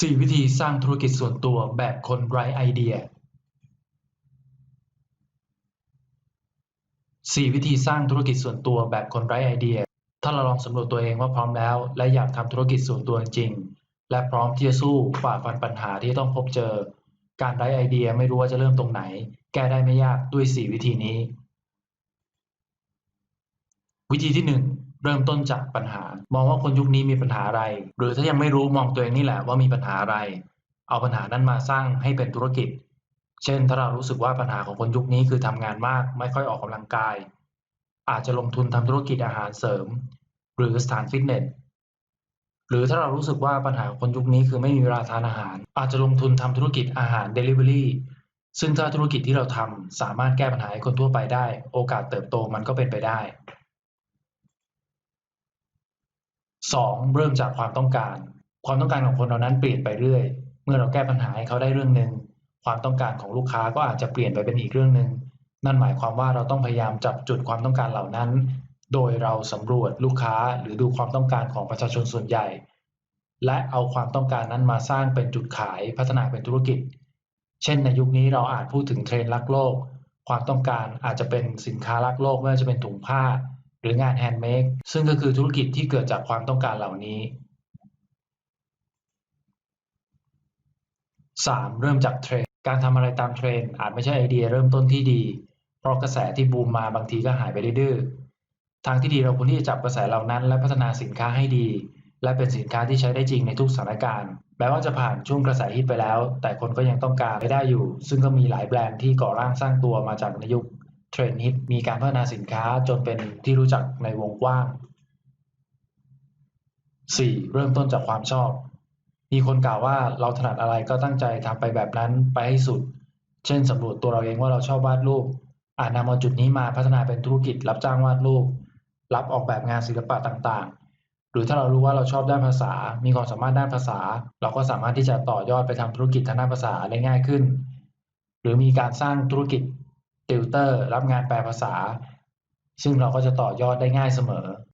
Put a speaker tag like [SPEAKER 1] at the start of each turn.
[SPEAKER 1] 4วิธีสร้างธุรกิจส่วนตัวแบบคนไร้ไอเดีย4วิธีสร้างธุรกิจส่วนตัวแบบคนไร้ไอเดีย ถ้าเราลองสำรวจตัวเองว่าพร้อมแล้ว และอยากทำธุรกิจส่วนตัวจริง และพร้อมที่จะสู้ฝ่าฟันปัญหาที่ต้องพบเจอ การไร้ไอเดียไม่รู้ว่าจะเริ่มตรงไหน แก้ได้ไม่ยากด้วย4วิธีนี้ วิธีที่1 เริ่มต้นจากปัญหา มองว่าคนยุคนี้มีปัญหาอะไร หรือถ้ายังไม่รู้มองตัวเองนี่แหละว่ามีปัญหาอะไร เอาปัญหานั้นมาสร้างให้เป็นธุรกิจ เช่น ถ้าเรารู้สึกว่าปัญหาของคนยุคนี้คือทำงานมาก ไม่ค่อยออกกำลังกาย อาจจะลงทุนทำธุรกิจอาหารเสริม หรือสถานฟิตเนสหรือถ้าเรารู้สึกว่าปัญหาของคนยุคนี้คือไม่มีเวลาทานอาหาร อาจจะลงทุนทำธุรกิจอาหาร Delivery ซึ่งถ้าธุรกิจที่เราทำสามารถแก้ปัญหาให้คนทั่วไปได้ โอกาสเติบโตมันก็เป็นไปได้ 2. เริ่มจากความต้องการ ความต้องการของคนเรานั้นเปลี่ยนไปเรื่อย เมื่อเราแก้ปัญหาให้เขาได้เรื่องหนึ่งความต้องการของลูกค้าก็อาจจะเปลี่ยนไปเป็นอีกเรื่องหนึ่งนั่นหมายความว่าเราต้องพยายามจับจุดความต้องการเหล่านั้น โดยเราสำรวจลูกค้าหรือดูความต้องการของประชาชนส่วนใหญ่ และเอาความต้องการนั้นมาสร้างเป็นจุดขายพัฒนาเป็นธุรกิจ เช่นในยุคนี้เราอาจพูดถึงเทรนด์รักโลก ความต้องการอาจจะเป็นสินค้ารักโลกไม่ว่าจะเป็นถุงผ้า หรืองานแฮนด์เมดซึ่งก็คือธุรกิจที่เกิดจากความต้องการเหล่านี้ 3. เริ่มจากเทรนการทำอะไรตามเทรนอาจไม่ใช่ไอเดียเริ่มต้นที่ดี เพราะกระแสที่บูมมาบางทีก็หายไปดื้อๆทางที่ดีเราควรที่จะจับกระแสเหล่านั้น และพัฒนาสินค้าให้ดี และเป็นสินค้าที่ใช้ได้จริงในทุกสถานการณ์แม้ว่าจะผ่านช่วงกระแสฮิตไปแล้ว แต่คนก็ยังต้องการไปได้อยู่ ซึ่งก็มีหลายแบรนด์ที่ก่อร่างสร้างตัวมาจากในยุค เทรนด์ฮิตมีการพัฒนาสินค้าจนเป็นที่รู้จักในวงกว้าง 4. เริ่มต้นจากความชอบ มีคนกล่าวว่าเราถนัดอะไรก็ตั้งใจทำไปแบบนั้นไปให้สุด เช่นสำรวจตัวเราเองว่าเราชอบวาดรูป อาจนำเอาจุดนี้มาพัฒนาเป็นธุรกิจ รับจ้างวาดรูป รับออกแบบงานศิลปะต่างๆ หรือถ้าเรารู้ว่าเราชอบด้านภาษา มีความสามารถด้านภาษา เราก็สามารถที่จะต่อยอดไปทำธุรกิจทางด้านภาษาได้ง่ายขึ้น หรือมีการสร้างธุรกิจ ติวเตอร์ รับงานแปลภาษา ซึ่งเราก็จะต่อยอดได้ง่ายเสมอ